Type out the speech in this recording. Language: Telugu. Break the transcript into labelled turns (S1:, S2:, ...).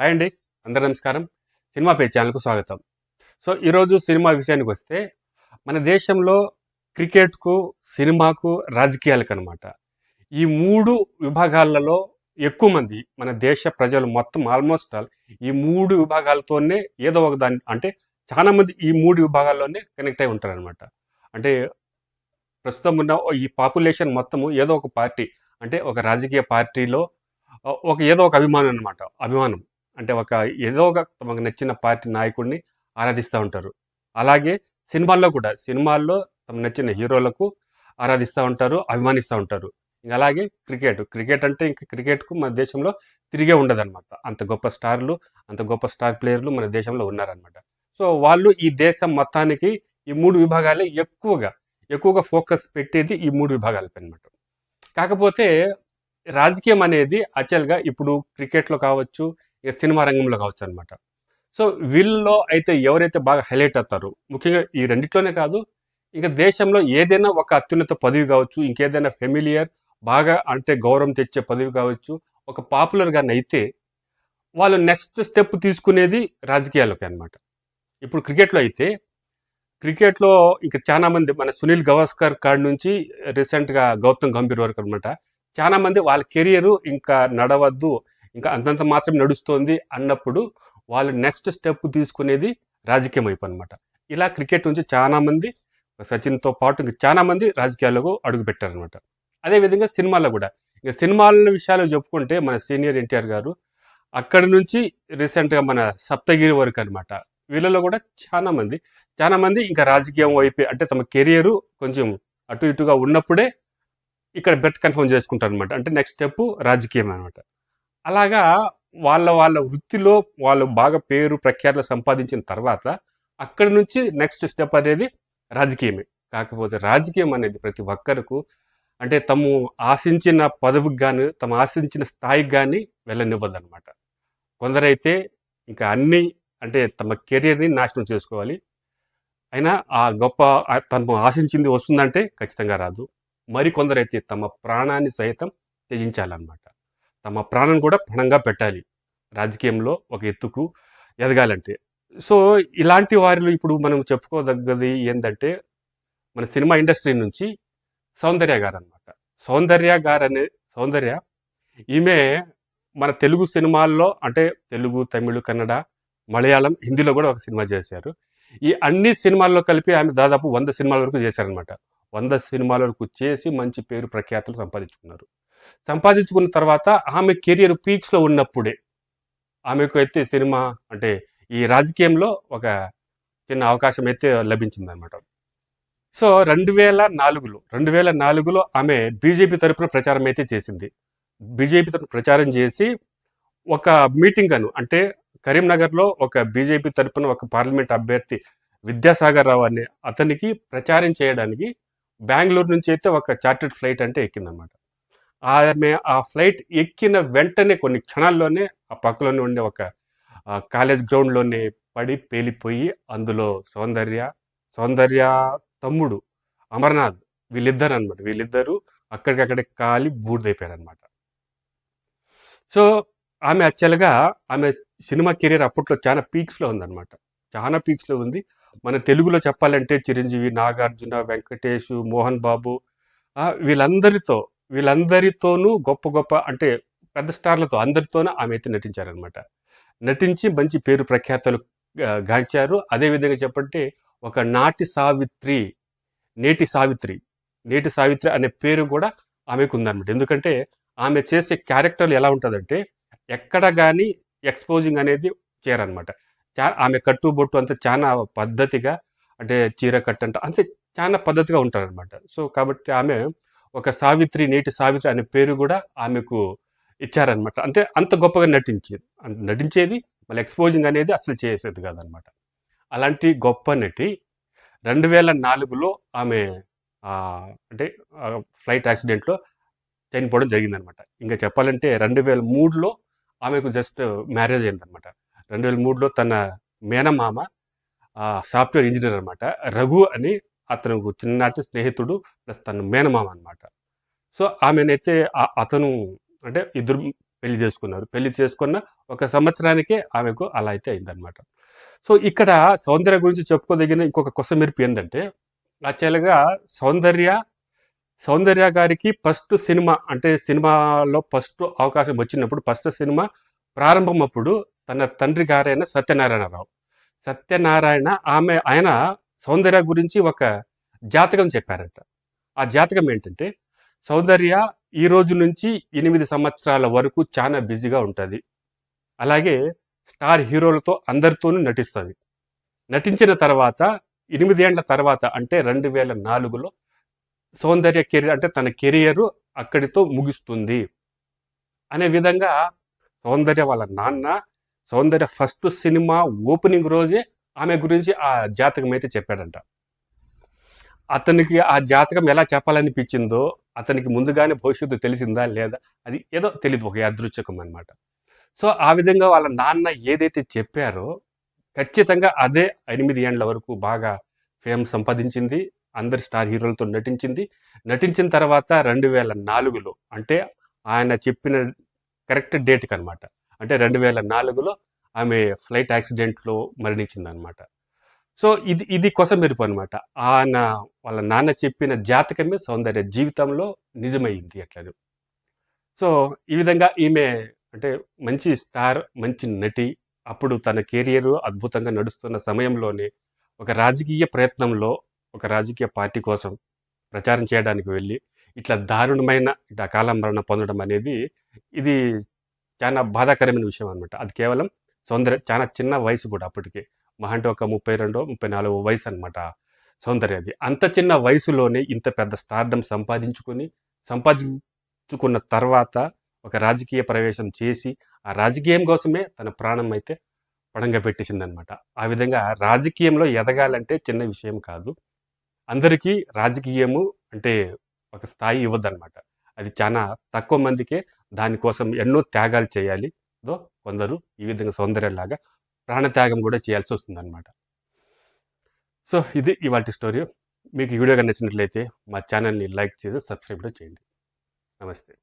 S1: హాయ్ అండి అందరు నమస్కారం. సినిమా పే ఛానల్కు స్వాగతం. సో ఈరోజు సినిమా విషయానికి వస్తే మన దేశంలో క్రికెట్కు సినిమాకు రాజకీయాలకు అనమాట ఈ మూడు విభాగాలలో ఎక్కువ మంది మన దేశ ప్రజలు మొత్తం ఆల్మోస్ట్ ఆల్ ఈ మూడు విభాగాలతోనే ఏదో ఒక దాని అంటే చాలామంది ఈ మూడు విభాగాల్లోనే కనెక్ట్ అయి ఉంటారనమాట అంటే ప్రస్తుతం ఉన్న ఈ పాపులేషన్ మొత్తము ఏదో ఒక పార్టీ అంటే ఒక రాజకీయ పార్టీలో ఒక ఏదో ఒక అభిమానం అనమాట అభిమానం. అంటే ఒక ఏదో ఒక తమకు నచ్చిన పార్టీ నాయకుడిని ఆరాధిస్తూ ఉంటారు. అలాగే సినిమాల్లో కూడా సినిమాల్లో తమకు నచ్చిన హీరోలకు ఆరాధిస్తూ ఉంటారు అభిమానిస్తూ ఉంటారు. ఇంకా అలాగే క్రికెట్ క్రికెట్ అంటే ఇంకా క్రికెట్కు మన దేశంలో తిరిగే ఉండదన్నమాట. అంత గొప్ప స్టార్లు అంత గొప్ప స్టార్ ప్లేయర్లు మన దేశంలో ఉన్నారనమాట సో వాళ్ళు ఈ దేశం మొత్తానికి ఈ మూడు విభాగాలే ఎక్కువగా ఎక్కువగా ఫోకస్ పెట్టేది ఈ మూడు విభాగాలపై అనమాట కాకపోతే రాజకీయం అనేది అచల్గా ఇప్పుడు క్రికెట్లో కావచ్చు ఇక సినిమా రంగంలో కావచ్చు అనమాట సో వీళ్ళలో అయితే ఎవరైతే బాగా హైలైట్ అవుతారో ముఖ్యంగా ఈ రెండిట్లోనే కాదు ఇంకా దేశంలో ఏదైనా ఒక అత్యున్నత పదవి కావచ్చు ఇంకేదైనా ఫెమిలియర్ బాగా అంటే గౌరవం తెచ్చే పదవి కావచ్చు ఒక పాపులర్గా అయితే వాళ్ళు నెక్స్ట్ స్టెప్ తీసుకునేది రాజకీయాలకి అనమాట ఇప్పుడు క్రికెట్లో అయితే క్రికెట్లో ఇంకా చాలా మంది మన సునీల్ గవాస్కర్ కాడ నుంచి రీసెంట్గా గౌతమ్ గంభీర్ వరకు అనమాట చాలా మంది వాళ్ళ కెరియర్ ఇంకా నడవద్దు ఇంకా అంతంత మాత్రం నడుస్తోంది అన్నప్పుడు వాళ్ళు నెక్స్ట్ స్టెప్ తీసుకునేది రాజకీయం వైపు అనమాట ఇలా క్రికెట్ నుంచి చాలా మంది సచిన్తో పాటు ఇంకా చాలా మంది రాజకీయాలకు అడుగు అదేవిధంగా సినిమాల్లో కూడా. ఇంకా సినిమాల విషయాలు చెప్పుకుంటే మన సీనియర్ ఎన్టీఆర్ గారు అక్కడి నుంచి రీసెంట్గా మన సప్తగిరి వరకు అనమాట వీళ్ళలో కూడా చాలామంది చాలామంది చాలా మంది ఇంకా రాజకీయం వైపు అంటే తమ కెరియర్ కొంచెం అటు ఇటుగా ఉన్నప్పుడే ఇక్కడ బెర్త్ కన్ఫర్మ్ చేసుకుంటారు అనమాట అంటే నెక్స్ట్ స్టెప్ రాజకీయం అనమాట అలాగా వాళ్ళ వాళ్ళ వృత్తిలో వాళ్ళు బాగా పేరు ప్రఖ్యాతులు సంపాదించిన తర్వాత అక్కడి నుంచి నెక్స్ట్ స్టెప్ అనేది రాజకీయమే. కాకపోతే రాజకీయం అనేది ప్రతి ఒక్కరకు అంటే తము ఆశించిన పదవికి కానీ తమ ఆశించిన స్థాయికి కానీ వెళ్ళనివ్వదు అనమాట కొందరైతే ఇంకా అన్ని అంటే తమ కెరియర్ని నాశనం చేసుకోవాలి. అయినా ఆ గొప్ప తను ఆశించింది వస్తుందంటే ఖచ్చితంగా రాదు. మరికొందరైతే తమ ప్రాణాన్ని సైతం త్యజించాలన్నమాట. తమ ప్రాణం కూడా పణంగా పెట్టాలి. రాజకీయంలో ఒక ఎత్తుకు ఎదగాలంటే. సో ఇలాంటి వారిలో ఇప్పుడు మనం చెప్పుకోదగ్గది ఏంటంటే మన సినిమా ఇండస్ట్రీ నుంచి సౌందర్య గారు అనమాట సౌందర్య గారు అనే సౌందర్య ఈమె మన తెలుగు సినిమాల్లో అంటే తెలుగు తమిళ కన్నడ మలయాళం హిందీలో కూడా ఒక సినిమా చేశారు. ఈ అన్ని సినిమాల్లో కలిపి ఆమె దాదాపు వంద సినిమాల వరకు చేశారనమాట వంద సినిమాల వరకు చేసి మంచి పేరు ప్రఖ్యాతులు సంపాదించుకున్నారు. సంపాదించుకున్న తర్వాత ఆమె కెరియర్ పీక్స్లో ఉన్నప్పుడే ఆమెకు అయితే సినిమా అంటే ఈ రాజకీయంలో ఒక చిన్న అవకాశం అయితే లభించింది అనమాట సో రెండు వేల నాలుగులో రెండు వేల నాలుగులో ఆమె బీజేపీ తరపున ప్రచారం అయితే చేసింది. బీజేపీ తరపున ప్రచారం చేసి ఒక మీటింగ్ అను అంటే కరీంనగర్లో ఒక బీజేపీ తరపున ఒక పార్లమెంట్ అభ్యర్థి విద్యాసాగర్ రావు అనే అతనికి ప్రచారం చేయడానికి బెంగళూరు నుంచి అయితే ఒక చార్టెడ్ ఫ్లైట్ అంటే ఎక్కిందనమాట ఆమె ఆ ఫ్లైట్ ఎక్కిన వెంటనే కొన్ని క్షణాల్లోనే ఆ పక్కలోనే ఉండే ఒక కాలేజ్ గ్రౌండ్లోనే పడి పేలిపోయి అందులో సౌందర్య సౌందర్య తమ్ముడు అమర్నాథ్ వీళ్ళిద్దరు అనమాట వీళ్ళిద్దరూ అక్కడికక్కడే కాలి బూడిదైపోయారనమాట సో ఆమె యాక్చువల్గా ఆమె సినిమా కెరీర్ అప్పట్లో చాలా పీక్స్లో ఉందన్నమాట. చాలా పీక్స్లో ఉంది. మన తెలుగులో చెప్పాలంటే చిరంజీవి నాగార్జున వెంకటేష్ మోహన్ బాబు వీళ్ళందరితో వీళ్ళందరితోనూ గొప్ప గొప్ప అంటే పెద్ద స్టార్లతో అందరితోనూ ఆమె అయితే నటించారనమాట నటించి మంచి పేరు ప్రఖ్యాతలు గాంచారు. అదేవిధంగా చెప్పంటే ఒక నాటి సావిత్రి నేటి సావిత్రి నేటి సావిత్రి అనే పేరు కూడా ఆమెకు ఉందన్నమాట ఎందుకంటే ఆమె చేసే క్యారెక్టర్లు ఎలా ఉంటుందంటే ఎక్కడ కానీ ఎక్స్పోజింగ్ అనేది చేయరనమాట చా ఆమె కట్టుబొట్టు అంతా చాలా పద్ధతిగా అంటే చీర కట్టంట అంతే చాలా పద్ధతిగా ఉంటారనమాట సో కాబట్టి ఆమె ఒక సావిత్రి నేటి సావిత్రి అనే పేరు కూడా ఆమెకు ఇచ్చారనమాట అంటే అంత గొప్పగా నటించేది నటించేది మళ్ళీ ఎక్స్పోజింగ్ అనేది అసలు చేసేది కాదనమాట అలాంటి గొప్ప నటి రెండు వేల నాలుగులో ఆమె అంటే ఫ్లైట్ యాక్సిడెంట్లో చనిపోవడం జరిగిందనమాట ఇంకా చెప్పాలంటే రెండు వేల మూడులో ఆమెకు జస్ట్ మ్యారేజ్ అయిందనమాట రెండు వేల మూడులో తన మేనమామ సాఫ్ట్వేర్ ఇంజనీర్ అనమాట రఘు అని అతను చిన్ననాటి స్నేహితుడు ప్లస్ తన మేనమామ అనమాట సో ఆమెనైతే అతను అంటే ఇద్దరు పెళ్ళి చేసుకున్నారు. పెళ్ళి చేసుకున్న ఒక సంవత్సరానికే ఆమెకు అలా అయితే అయిందనమాట సో ఇక్కడ సౌందర్య గురించి చెప్పుకోదగిన ఇంకొక కొసమెరుపు ఏంటంటే యాక్చువల్గా సౌందర్య సౌందర్య గారికి ఫస్ట్ సినిమా అంటే సినిమాలో ఫస్ట్ అవకాశం వచ్చినప్పుడు ఫస్ట్ సినిమా ప్రారంభం అప్పుడు తన తండ్రి గారైన సత్యనారాయణరావు. సత్యనారాయణ ఆమె ఆయన సౌందర్య గురించి ఒక జాతకం చెప్పారంట. ఆ జాతకం ఏంటంటే సౌందర్య ఈ రోజు నుంచి ఎనిమిది సంవత్సరాల వరకు చాలా బిజీగా ఉంటుంది. అలాగే స్టార్ హీరోలతో అందరితోనూ నటిస్తుంది. నటించిన తర్వాత ఎనిమిదేండ్ల తర్వాత అంటే రెండు వేల నాలుగులో సౌందర్య కెరీర్ అంటే తన కెరియర్ అక్కడితో ముగుస్తుంది. అనే విధంగా సౌందర్య వాళ్ళ నాన్న సౌందర్య ఫస్ట్ సినిమా ఓపెనింగ్ రోజే ఆమె గురించి ఆ జాతకం అయితే చెప్పాడంట. అతనికి ఆ జాతకం ఎలా చెప్పాలనిపించిందో అతనికి ముందుగానే భవిష్యత్తు తెలిసిందా లేదా అది ఏదో తెలియదు ఒక యాదృచ్ఛకం అనమాట సో ఆ విధంగా వాళ్ళ నాన్న ఏదైతే చెప్పారో ఖచ్చితంగా అదే ఎనిమిది ఏండ్ల వరకు బాగా ఫేమ్ సంపాదించింది అందరి స్టార్ హీరోలతో నటించింది. నటించిన తర్వాత రెండు వేల నాలుగులో అంటే ఆయన చెప్పిన కరెక్ట్ డేట్కి అనమాట అంటే రెండు వేల నాలుగులో ఆమె ఫ్లైట్ యాక్సిడెంట్లో మరణించిందనమాట సో ఇది ఇది కొసమెరుపు అనమాట ఆయన వాళ్ళ నాన్న చెప్పిన జాతకమే సౌందర్య జీవితంలో నిజమైంది అట్లను. సో ఈ విధంగా ఈమె అంటే మంచి స్టార్ మంచి నటి అప్పుడు తన కెరియర్ అద్భుతంగా నడుస్తున్న సమయంలోనే ఒక రాజకీయ ప్రయత్నంలో ఒక రాజకీయ పార్టీ కోసం ప్రచారం చేయడానికి వెళ్ళి ఇట్లా దారుణమైన ఇట్లా అకాల మరణ పొందడం అనేది ఇది చాలా బాధాకరమైన విషయం అనమాట అది కేవలం సౌందర్య చాలా చిన్న వయసు కూడా అప్పటికి. మహా అంటే ఒక ముప్పై రెండో ముప్పై నాలుగో వయసు అనమాట సౌందర్యది అంత చిన్న వయసులోనే ఇంత పెద్ద స్టార్డం సంపాదించుకొని సంపాదించుకున్న తర్వాత ఒక రాజకీయ ప్రవేశం చేసి ఆ రాజకీయం కోసమే తన ప్రాణం అయితే పడంగా పెట్టేసిందనమాట ఆ విధంగా రాజకీయంలో ఎదగాలంటే చిన్న విషయం కాదు. అందరికీ రాజకీయము అంటే ఒక స్థాయి ఇవ్వదన్నమాట. అది చాలా తక్కువ మందికే దానికోసం ఎన్నో త్యాగాలు చేయాలి. దో కొందరు ఈ విధంగా సౌందర్యంలాగా ప్రాణత్యాగం కూడా చేయాల్సి వస్తుందన్నమాట. సో ఇది ఇవాళ స్టోరీ. మీకు ఈ వీడియో నచ్చినట్లయితే మా ఛానల్ని లైక్ చేసి సబ్స్క్రైబ్ కూడా చేయండి. నమస్తే.